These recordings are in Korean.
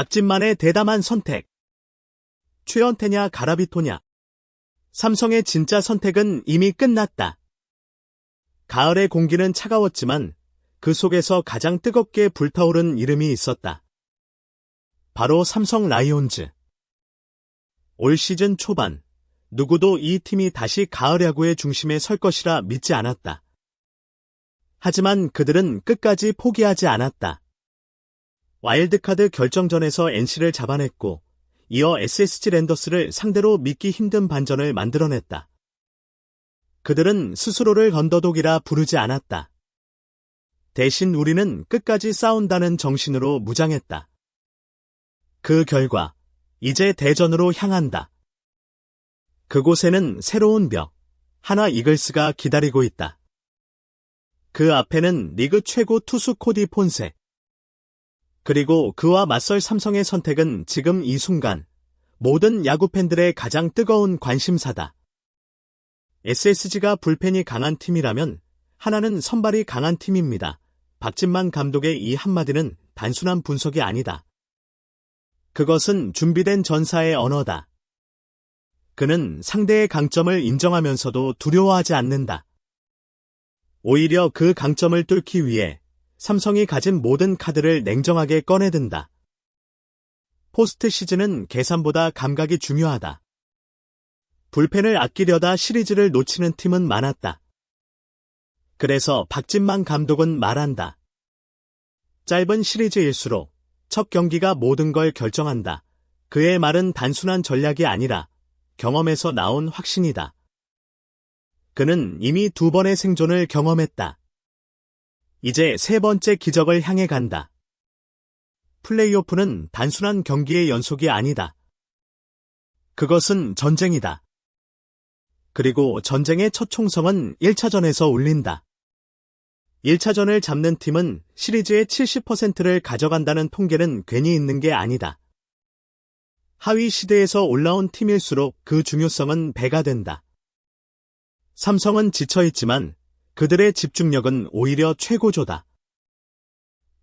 박진만의 대담한 선택. 최연태냐 가라비토냐. 삼성의 진짜 선택은 이미 끝났다. 가을의 공기는 차가웠지만 그 속에서 가장 뜨겁게 불타오른 이름이 있었다. 바로 삼성 라이온즈. 올 시즌 초반, 누구도 이 팀이 다시 가을 야구의 중심에 설 것이라 믿지 않았다. 하지만 그들은 끝까지 포기하지 않았다. 와일드카드 결정전에서 NC를 잡아냈고, 이어 SSG 랜더스를 상대로 믿기 힘든 반전을 만들어냈다. 그들은 스스로를 언더독이라 부르지 않았다. 대신 우리는 끝까지 싸운다는 정신으로 무장했다. 그 결과, 이제 대전으로 향한다. 그곳에는 새로운 벽, 하나 이글스가 기다리고 있다. 그 앞에는 리그 최고 투수 코디 폰세. 그리고 그와 맞설 삼성의 선택은 지금 이 순간 모든 야구 팬들의 가장 뜨거운 관심사다. SSG가 불펜이 강한 팀이라면 하나는 선발이 강한 팀입니다. 박진만 감독의 이 한마디는 단순한 분석이 아니다. 그것은 준비된 전사의 언어다. 그는 상대의 강점을 인정하면서도 두려워하지 않는다. 오히려 그 강점을 뚫기 위해 삼성이 가진 모든 카드를 냉정하게 꺼내든다. 포스트 시즌은 계산보다 감각이 중요하다. 불펜을 아끼려다 시리즈를 놓치는 팀은 많았다. 그래서 박진만 감독은 말한다. 짧은 시리즈일수록 첫 경기가 모든 걸 결정한다. 그의 말은 단순한 전략이 아니라 경험에서 나온 확신이다. 그는 이미 두 번의 생존을 경험했다. 이제 세 번째 기적을 향해 간다. 플레이오프는 단순한 경기의 연속이 아니다. 그것은 전쟁이다. 그리고 전쟁의 첫 총성은 1차전에서 울린다. 1차전을 잡는 팀은 시리즈의 70%를 가져간다는 통계는 괜히 있는 게 아니다. 하위 시대에서 올라온 팀일수록 그 중요성은 배가 된다. 삼성은 지쳐있지만 그들의 집중력은 오히려 최고조다.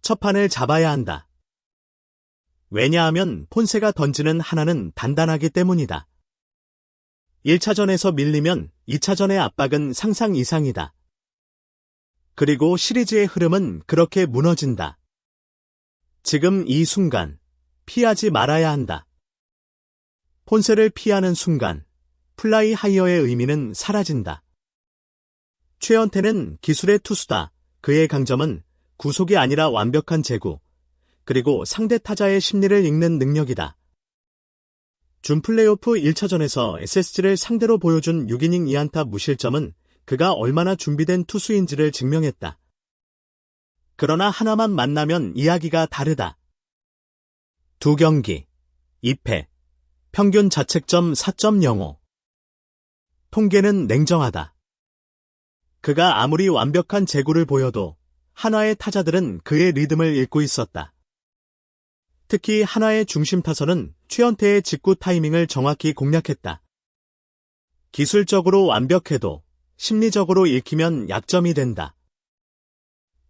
첫 판을 잡아야 한다. 왜냐하면 폰세가 던지는 하나는 단단하기 때문이다. 1차전에서 밀리면 2차전의 압박은 상상 이상이다. 그리고 시리즈의 흐름은 그렇게 무너진다. 지금 이 순간 피하지 말아야 한다. 폰세를 피하는 순간 플라이 하이어의 의미는 사라진다. 최연태는 기술의 투수다. 그의 강점은 구속이 아니라 완벽한 제구, 그리고 상대 타자의 심리를 읽는 능력이다. 준 플레이오프 1차전에서 SSG를 상대로 보여준 6이닝 2안타 무실점은 그가 얼마나 준비된 투수인지를 증명했다. 그러나 하나만 만나면 이야기가 다르다. 두 경기, 2패, 평균 자책점 4.05. 통계는 냉정하다. 그가 아무리 완벽한 제구를 보여도 한화의 타자들은 그의 리듬을 읽고 있었다. 특히 한화의 중심 타선은 최연태의 직구 타이밍을 정확히 공략했다. 기술적으로 완벽해도 심리적으로 읽히면 약점이 된다.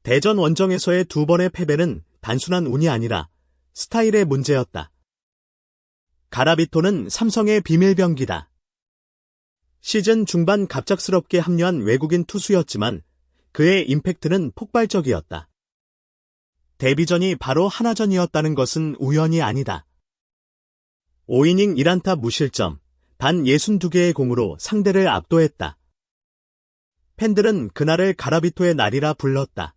대전 원정에서의 두 번의 패배는 단순한 운이 아니라 스타일의 문제였다. 가라비토는 삼성의 비밀병기다. 시즌 중반 갑작스럽게 합류한 외국인 투수였지만 그의 임팩트는 폭발적이었다. 데뷔전이 바로 하나전이었다는 것은 우연이 아니다. 5이닝 1안타 무실점, 단 62개의 공으로 상대를 압도했다. 팬들은 그날을 가라비토의 날이라 불렀다.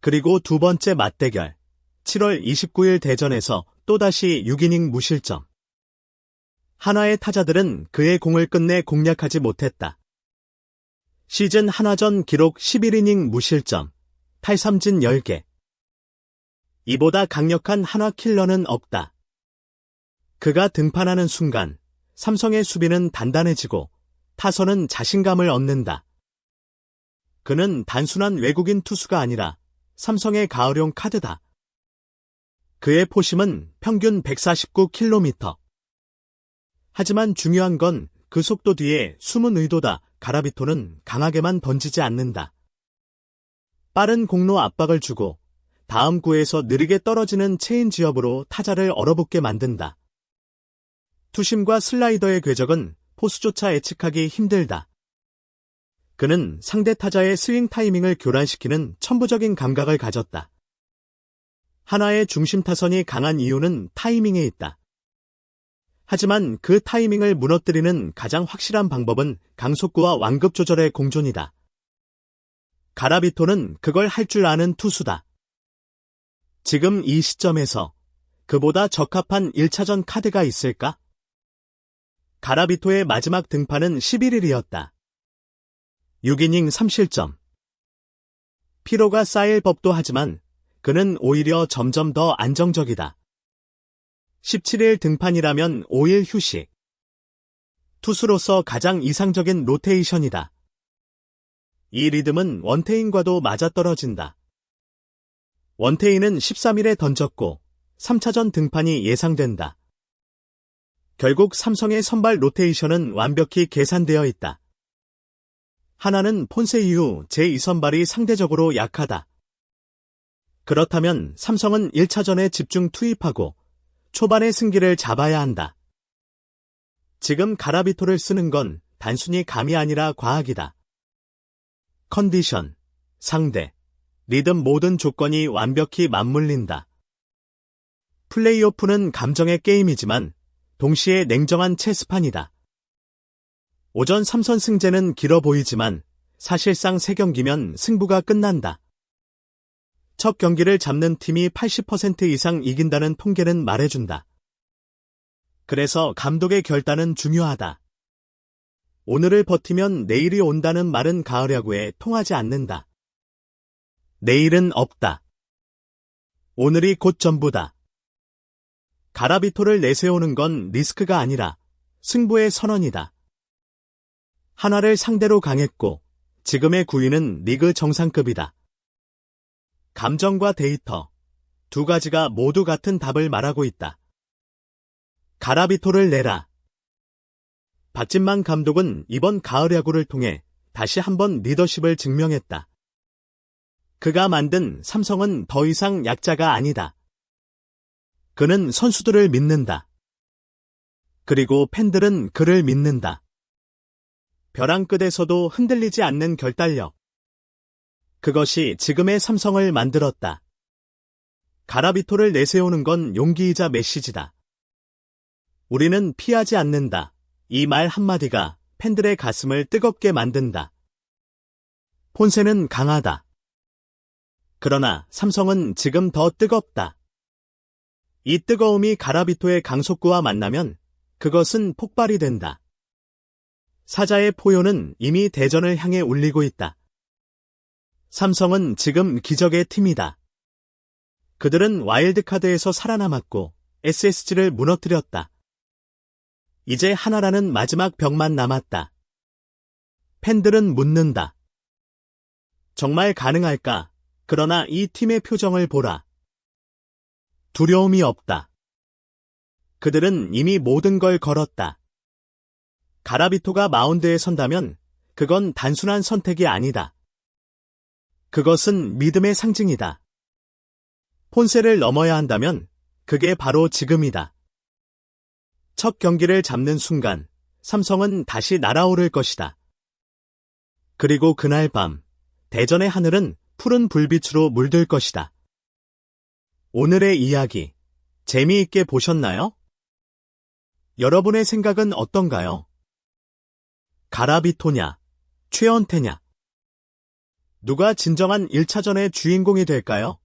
그리고 두 번째 맞대결, 7월 29일 대전에서 또다시 6이닝 무실점. 하나의 타자들은 그의 공을 끝내 공략하지 못했다. 시즌 하나전 기록 11이닝 무실점, 탈삼진 10개. 이보다 강력한 하나 킬러는 없다. 그가 등판하는 순간 삼성의 수비는 단단해지고 타선은 자신감을 얻는다. 그는 단순한 외국인 투수가 아니라 삼성의 가을용 카드다. 그의 포심은 평균 149km. 하지만 중요한 건 그 속도 뒤에 숨은 의도다. 가라비토는 강하게만 던지지 않는다. 빠른 공로 압박을 주고 다음 구에서 느리게 떨어지는 체인 지업으로 타자를 얼어붙게 만든다. 투심과 슬라이더의 궤적은 포수조차 예측하기 힘들다. 그는 상대 타자의 스윙 타이밍을 교란시키는 천부적인 감각을 가졌다. 하나의 중심 타선이 강한 이유는 타이밍에 있다. 하지만 그 타이밍을 무너뜨리는 가장 확실한 방법은 강속구와 완급 조절의 공존이다. 가라비토는 그걸 할 줄 아는 투수다. 지금 이 시점에서 그보다 적합한 1차전 카드가 있을까? 가라비토의 마지막 등판은 11일이었다. 6이닝 3실점. 피로가 쌓일 법도 하지만 그는 오히려 점점 더 안정적이다. 17일 등판이라면 5일 휴식. 투수로서 가장 이상적인 로테이션이다. 이 리듬은 원태인과도 맞아떨어진다. 원태인은 13일에 던졌고 3차전 등판이 예상된다. 결국 삼성의 선발 로테이션은 완벽히 계산되어 있다. 하나는 폰세 이후 제2선발이 상대적으로 약하다. 그렇다면 삼성은 1차전에 집중 투입하고 초반의 승기를 잡아야 한다. 지금 가라비토를 쓰는 건 단순히 감이 아니라 과학이다. 컨디션, 상대, 리듬 모든 조건이 완벽히 맞물린다. 플레이오프는 감정의 게임이지만 동시에 냉정한 체스판이다. 오전 3선 승제는 길어 보이지만 사실상 3경기면 승부가 끝난다. 첫 경기를 잡는 팀이 80% 이상 이긴다는 통계는 말해준다. 그래서 감독의 결단은 중요하다. 오늘을 버티면 내일이 온다는 말은 가을 야구에 통하지 않는다. 내일은 없다. 오늘이 곧 전부다. 가라비토를 내세우는 건 리스크가 아니라 승부의 선언이다. 하나를 상대로 강했고 지금의 구위는 리그 정상급이다. 감정과 데이터 두 가지가 모두 같은 답을 말하고 있다. 가라비토를 내라. 박진만 감독은 이번 가을 야구를 통해 다시 한번 리더십을 증명했다. 그가 만든 삼성은 더 이상 약자가 아니다. 그는 선수들을 믿는다. 그리고 팬들은 그를 믿는다. 벼랑 끝에서도 흔들리지 않는 결단력. 그것이 지금의 삼성을 만들었다. 가라비토를 내세우는 건 용기이자 메시지다. 우리는 피하지 않는다. 이 말 한마디가 팬들의 가슴을 뜨겁게 만든다. 폰세는 강하다. 그러나 삼성은 지금 더 뜨겁다. 이 뜨거움이 가라비토의 강속구와 만나면 그것은 폭발이 된다. 사자의 포효는 이미 대전을 향해 울리고 있다. 삼성은 지금 기적의 팀이다. 그들은 와일드카드에서 살아남았고 SSG를 무너뜨렸다. 이제 하나라는 마지막 벽만 남았다. 팬들은 묻는다. 정말 가능할까? 그러나 이 팀의 표정을 보라. 두려움이 없다. 그들은 이미 모든 걸 걸었다. 가라비토가 마운드에 선다면 그건 단순한 선택이 아니다. 그것은 믿음의 상징이다. 폰세를 넘어야 한다면 그게 바로 지금이다. 첫 경기를 잡는 순간 삼성은 다시 날아오를 것이다. 그리고 그날 밤 대전의 하늘은 푸른 불빛으로 물들 것이다. 오늘의 이야기 재미있게 보셨나요? 여러분의 생각은 어떤가요? 가라비토냐, 최연태냐, 누가 진정한 1차전의 주인공이 될까요?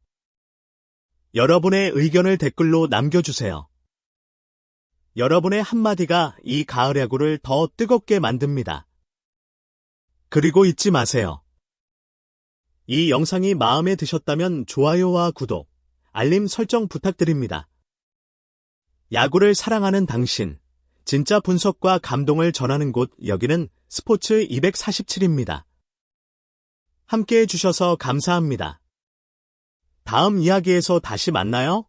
여러분의 의견을 댓글로 남겨주세요. 여러분의 한마디가 이 가을 야구를 더 뜨겁게 만듭니다. 그리고 잊지 마세요. 이 영상이 마음에 드셨다면 좋아요와 구독, 알림 설정 부탁드립니다. 야구를 사랑하는 당신, 진짜 분석과 감동을 전하는 곳 여기는 스포츠 247입니다. 함께 해주셔서 감사합니다. 다음 이야기에서 다시 만나요.